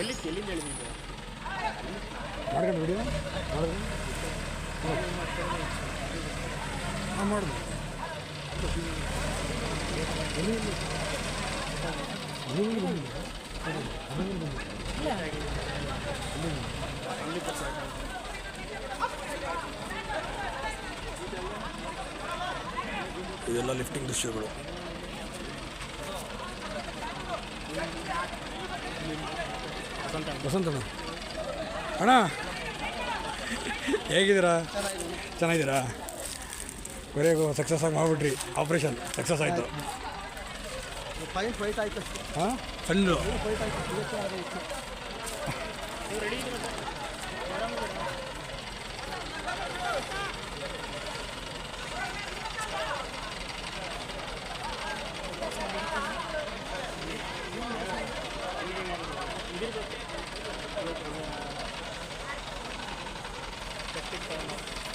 ಎಲ್ಲಿತ್ತು ಎಲ್ಲಿಂದ ಹೇಳಿದ್ದು ಮಾಡ್ಕೊಂಡು ವಿಡಿಯೋ ಮಾಡಿದ್ರು ಹಾಂ ಮಾಡಿದ್ರು ಎಲ್ಲಿ ಲಿಫ್ಟಿಂಗ್ ದೃಶ್ಯಗಳು. ವಸಂತಣ್ಣ ಅಣ್ಣ. ಹೇಗಿದ್ದೀರಾ? ಚೆನ್ನಾಗಿದ್ದೀರಾ? ಕೊನೆಗೂ ಸಕ್ಸಸ್ ಆಗಿ ಮಾಡಿಬಿಟ್ರಿ. ಆಪ್ರೇಷನ್ ಸಕ್ಸಸ್ ಆಯಿತು. ಪಾಯಿಂಟ್ ಫೈಟ್ ಆಯ್ತು ಹಾಂ? ಆಯ್ತು ಇವತ್ತೇ